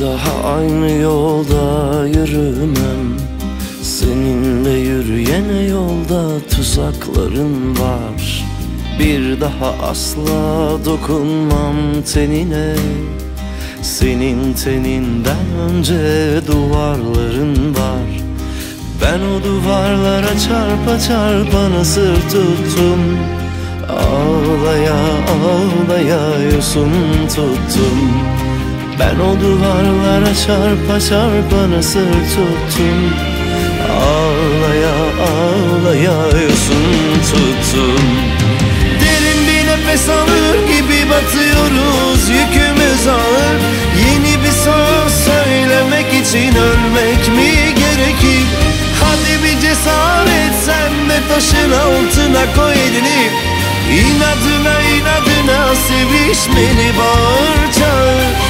daha aynı yolda yürümem. Seninle yürüyene yolda tuzakların var. Bir daha asla dokunmam tenine. Senin teninden önce duvarların var. Ben o duvarlara çarpa çarpa nasıl tuttum. Ağlaya ağlaya yosun tuttum Ben o duvarlara çarpa çarpa nasıl tuttum? Ağlaya ağlaya yosun tuttum. Derin bir nefes alır gibi batıyoruz Yükümüz ağır. Yeni bir söz söylemek için ölmek mi gerekir? Hadi bir cesaret sen de taşın altına koy elini. İnadına inadına sevişmeli bağır çağır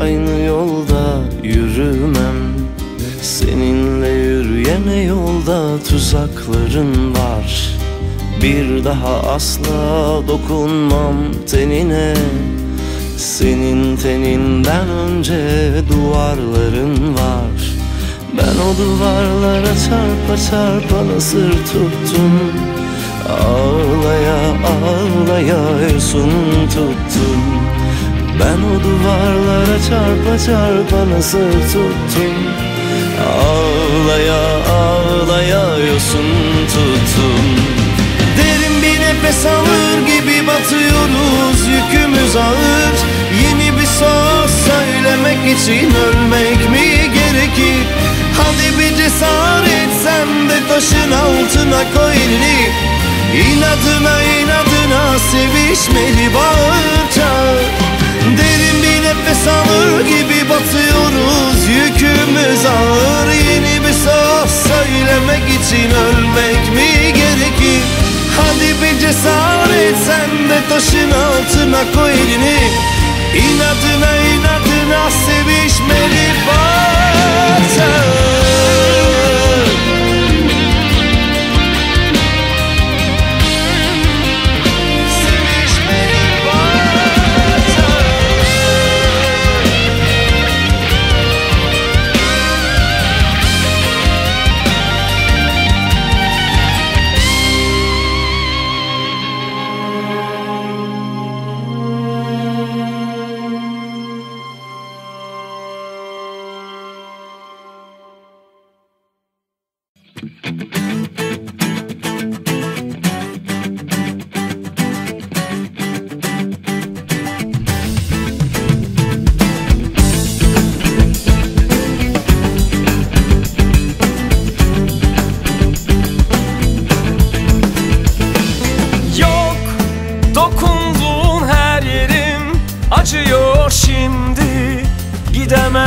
aynı yolda yürümem. Seninle yürüyene yolda tuzakların var. Bir daha asla dokunmam tenine. Senin teninden önce duvarların var. Ben o duvarlara çarpa çarpa nasır tuttum. Ağlaya ağlaya yosun tuttum ben o duvarlara çarpa çarpa nasıl tuttum? Ağlaya ağlaya yosun tuttum. Derin bir nefes alır gibi batıyoruz Yükümüz ağır. Yeni bir söz söylemek için ölmek mi gerekir? Hadi bir cesaret sen de taşın altına koy elini. İnadına inadına sevişmeli bağır İnadına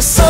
sou